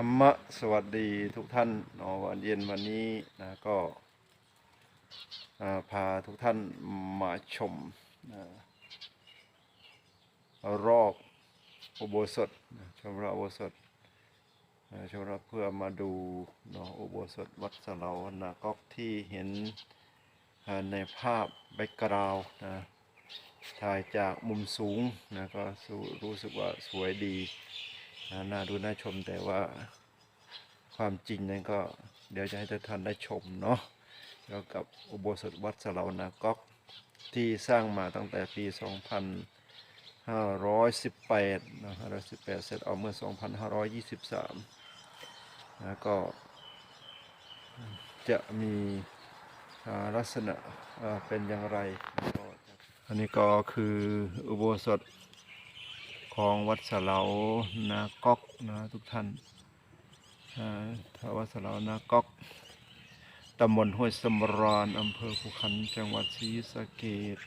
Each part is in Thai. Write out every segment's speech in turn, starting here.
รรมะสวัสดีทุกท่านนวันเย็นวันนี้นะก็พาทุกท่านมาชมนะรอบอุโบสถนะชมรอบอุโบสถนะชมรอบเพื่อมาดูเนาะอุโบสถวัดสะเหลานาก๊อกที่เห็นในภาพแบ็กกราวนะถ่ายจากมุมสูงนะก็รู้สึกว่าสวยดี นะน่าดูน่าชมแต่ว่าความจริงนั้นก็เดี๋ยวจะให้ท่านได้ชมเนาะเกี่ยวกับอุโบสถวัดสลานาก๊อกที่สร้างมาตั้งแต่ปี 2518นะ518 เสร็จเอาเมื่อ 2523นะก็จะมีลักษณะเป็นอย่างไร อันนี้ก็คืออุโบสถ ของวัดสะเหลานาก๊อกนะทุกท่านอ่าถ้าวัดสะเหลานาก๊อกตำบลห้วยสมรานอำเภอภูขันจังหวัดศรีสะเกษ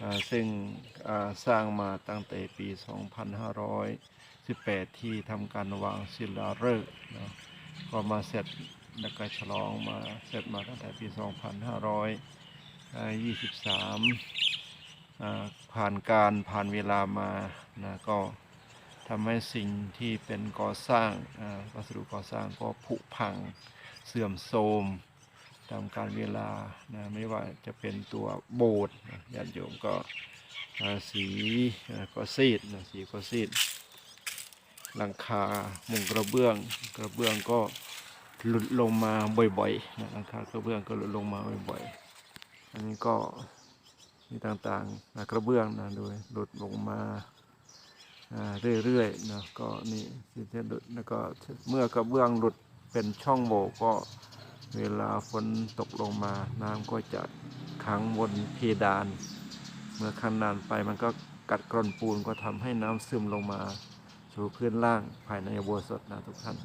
อ่าซึ่งสร้างมาตั้งแต่ปี 2518 ที่ทำการวางศิลาฤกษ์นะก็มาเสร็จแล้วก็ฉลองมาเสร็จมาตั้งแต่ปี 2523อ่า ผ่านการผ่านเวลามานะก็ทำให้สิ่งที่เป็นก่อสร้างวัสดุก่อสร้างก็ผุพังเสื่อมโทรมตามการเวลานะไม่ว่าจะเป็นตัวโบสถ์ญาติโยมก็สีก็ซีดนะสีก็ซีดหลังคามุงกระเบื้องกระเบื้องก็หลุดลงมาบ่อยๆนะหลังคากระเบื้องก็หลุดลงมาบ่อยๆอันนี้ก็ มีต่างๆนะกระเบื้องนะโดยหลุดลงมาเรื่อยๆนะก็นี่สิ่งที่หลุดแล้วก็เมื่อกระเบื้องหลุดเป็นช่องโหว่ก็เวลาฝนตกลงมา น้ำก็จะขังบนเพดาน เมื่อคันนานไปมันก็กัดกร่อนปูนก็ทำให้น้ำซึมลงมาสู่พื้นล่างภายในอุโบสถนะทุกท่าน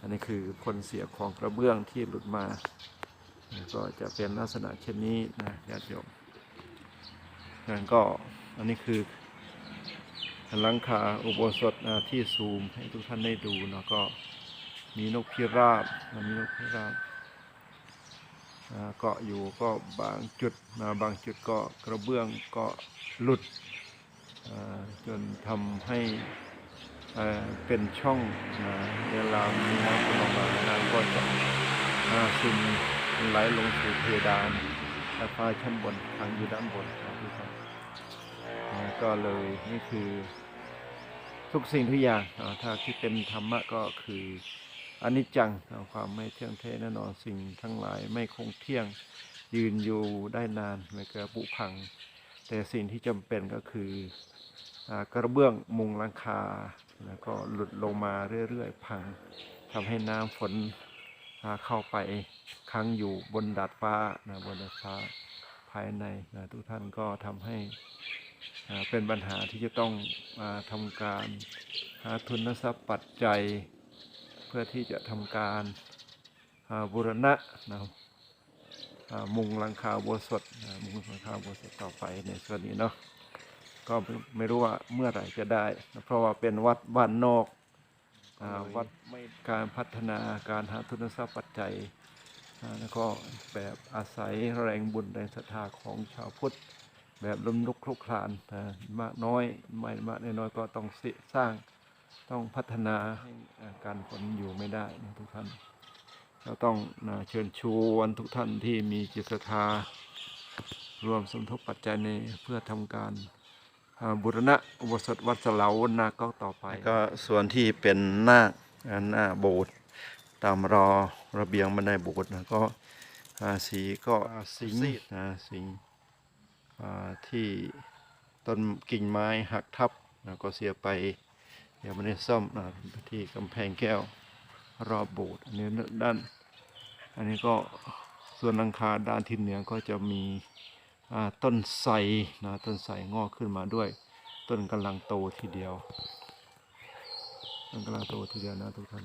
อันนี้คือผลเสียของกระเบื้องที่หลุดมา ก็จะเป็นลักษณะเช่นนี้นะญาติโยม นั่นก็อันนี้คือหลังคาอุโบสถที่ซูมให้ทุกท่านได้ดูเนาะก็มีนกพิราบมีนกพิราบเกาะอยู่ก็บางจุดนะบางจุดก็กระเบื้องก็หลุดจนทำให้เป็นช่องนะเวลามีน้ำลงมาน้ำก็จะซึมไหลลงสู่เพดานแต่ฟ้าชั้นบนทางอยู่ด้านบนนะทุ ก็เลยนี่คือทุกสิ่งทุกอย่างถ้าที่เป็นธรรมะก็คืออนิจจังความไม่เที่ยงแท้แน่นอนสิ่งทั้งหลายไม่คงเที่ยงยืนอยู่ได้นานไม่เกิดผุพัง แต่สิ่งที่จำเป็นก็คืออกระเบื้องมุงหลังคาแล้วก็หลุดลงมาเรื่อยๆ พังทำให้น้ำฝนเข้าไปค้างอยู่บนดาดฟ้านะบนดาดฟ้าภายในนะทุกท่านก็ทำให้ เป็นปัญหาที่จะต้องมาทำการหาทุนทรัพย์ปัจจัย เพื่อที่จะทำการาบูรณะนะมุงหลังคาโบสถนะมุงหลังคาโบสถต่อไปในส่วนนี้เนาะก็ไม่รู้ว่าเมื่อไหร่จะได้นะเพราะว่าเป็นวัดบ้านนอกอวัดไม่การพัฒนาการหาทุนทรัพย์ปัจจัยแล้วก็แบบอาศัยแรงบุญแรงศรัทธาของชาวพุทธ แบบล้มลุกคลุกคลานมากน้อยไม่มากน้อยก็ต้องสสร้างต้องพัฒนาให้การฝนอยู่ไม่ได้ทุกท่านเราต้องเชิญชวนทุกท่านที่มีจิตศรัทธารวมสมทบปัจจัยในเพื่อทำการบุรณะอุโบสถวัดสะเหลานาก็ต่อไป ก็ส่วนที่เป็นหน้าหน้าโบสถ์ตามรอระเบียงบันไดโบสถ์นะก็สีก็สิงนะสิง ที่ต้นกิ่งไม้หักทับนะก็เสียไปเดี๋ยวไม่ได้ซ่อมนะที่กำแพงแก้วรอบโบสถ์อันนี้ด้าน อันนี้ก็ส่วนหลังคาด้านทิศเหนือก็จะมีต้นไทรนะต้นไทรงอกขึ้นมาด้วย ต้นกำลังโตทีเดียวต้นกำลังโตทีเดียวนะทุกท่าน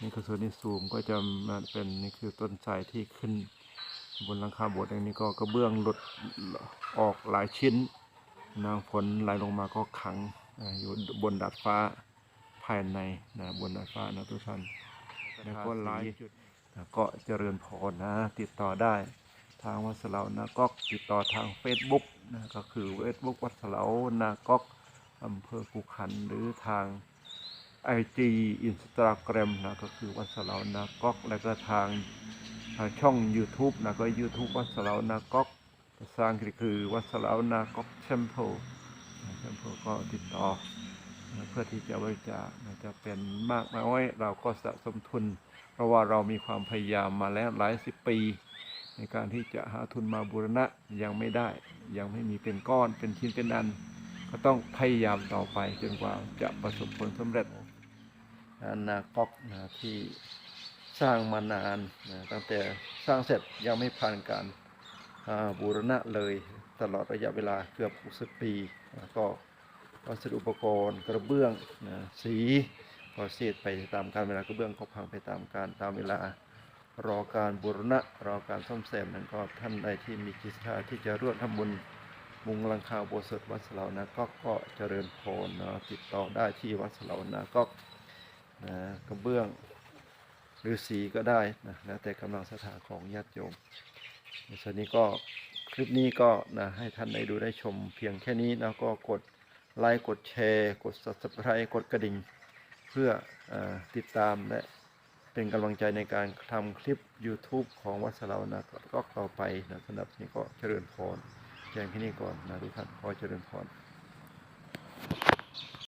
นี่คือส่วนที่สูงก็จะมาเป็นนี่คือต้นไทรที่ขึ้น บนหลังคาโบสถ์อย่างนี้ก็กระเบื้องหลุดออกหลายชิ้นน้ำฝนไหลลงมาก็ขังอยู่บนดาดฟ้าภายในนะบนดาดฟ้านะทุกท่านแล้วก็หลายจุดก็เจริญพรนะ ติดต่อได้ทางวัดสลานาก๊อกติดต่อทาง Facebook นะก็คือเฟซบุ๊กวัดสลานาก๊อำเภอกุขันหรือทาง IG Instagram นะก็คือวัดสลานาก๊อกแล้วก็ทาง ช่อง YouTube นะก็ YouTube วัดสลานาก๊อกภาษาอังกฤษคือวัดสลานาก๊อกเชมเพลเชมเพลก็ติดต่อเพื่อที่จะบริจาคจะเป็นมากน้อยเราก็สะสมทุน เพราะว่าเรามีความพยายามมาแล้วหลายสิบปี ในการที่จะหาทุนมาบูรณะยังไม่ได้ ยังไม่มีเป็นก้อนเป็นชิ้นเป็นอัน ก็ต้องพยายามต่อไปจนกว่าจะประสบผลสำเร็จนะนาก๊อกนะที่ สร้างมานานนะตั้งแต่สร้างเสร็จยังไม่ผ่านการบูรณะเลยตลอดระยะเวลาเกือบ60ปีนะก็วัสดุอุปกรณ์กระเบื้องนะสีก็เสียดไปตามการเวลากระเบื้องก็พังไปตามการตามเวลารอการบูรณะรอการซ่อมแซมนั้นก็ท่านใดที่มีจิตศรัทธาที่จะร่วมทำบุญมุงหลังคาโบสถ์วัดสลานะก็ก็เจริญพรนะติดต่อได้ที่วัดสลานะก็นะกระเบื้อง หรือสีก็ได้นะแล้วแต่กำลังศรัทธาของญาติโยมในส่วนนี้ก็คลิปนี้ก็นะให้ท่านได้ดูได้ชมเพียงแค่นี้นะก็กดไลค์กดแชร์ กด subscribe กดกระดิ่ง เพื่อออติดตามและเป็นกำลังใจในการทำคลิป YouTube ของวัดสลาวนะก็ต่อไปนะสำหรับนี้ก็เจริญพรแจ้งที่นี่ก่อนนะทุกท่านขอเจริญพร